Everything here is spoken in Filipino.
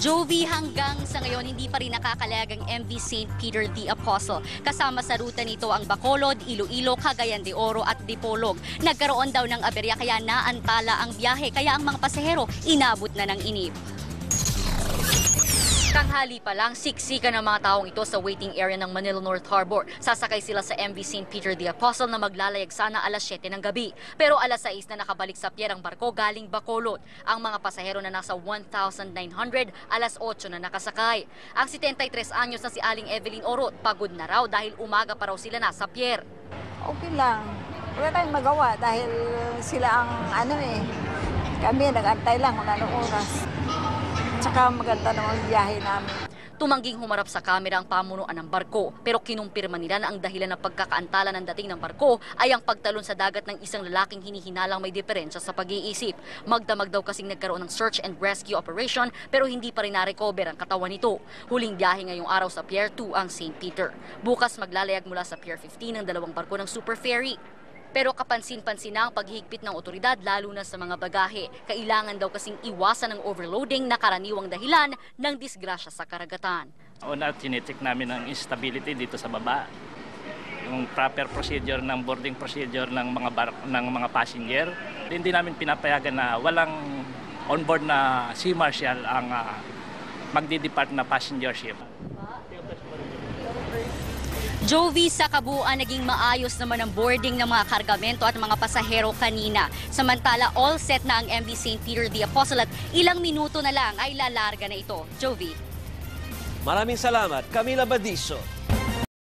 Jovi hanggang sa ngayon hindi pa rin nakakalagang MV St. Peter the Apostle. Kasama sa ruta nito ang Bacolod, Iloilo, Cagayan de Oro at Dipolog. Nagkaroon daw ng aberya kaya naantala ang biyahe kaya ang mga pasahero inabot na ng inip. Tanghali pa lang, siksikan ng mga taong ito sa waiting area ng Manila North Harbor. Sasakay sila sa MV St. Peter the Apostle na maglalayag sana alas 7 ng gabi. Pero alas 6 na nakabalik sa pier ang barko galing Bacolod. Ang mga pasahero na nasa 1,900, alas 8 na nakasakay. Ang 73 anyos na si Aling Evelyn Orot, pagod na raw dahil umaga pa raw sila nasa pier. Okay lang. Wala tayong magawa dahil sila ang ano eh. Kami nag-antay lang kung anong oras. Tsaka maganda naman ang biyahe namin. Tumangging humarap sa kamera ang pamunuan ng barko pero kinumpirma nila na ang dahilan ng pagkakaantala ng dating ng barko ay ang pagtalon sa dagat ng isang lalaking hinihinalang may diferensya sa pag-iisip. Magdamag daw kasing nagkaroon ng search and rescue operation pero hindi pa rin na-recover ang katawan nito. Huling biyahe ngayong araw sa Pier 2 ang St. Peter. Bukas maglalayag mula sa Pier 15 ang dalawang barko ng Super Ferry. Pero kapansin-pansin na ang paghigpit ng otoridad lalo na sa mga bagahe. Kailangan daw kasing iwasan ang overloading na karaniwang dahilan ng disgrasya sa karagatan. Una, tinitik namin ang instability dito sa baba. Yung proper procedure ng boarding procedure ng mga bar- ng mga passenger. Hindi namin pinapayagan na walang onboard na sea marshal ang ah, magdi-depart na passenger ship. Jovi sa kabuuan naging maayos naman ang boarding ng mga kargamento at mga pasahero kanina. Samantala, all set na ang MV St. Peter the Apostle at ilang minuto na lang ay lalarga na ito. Jovi. Maraming salamat, Camila Badiso.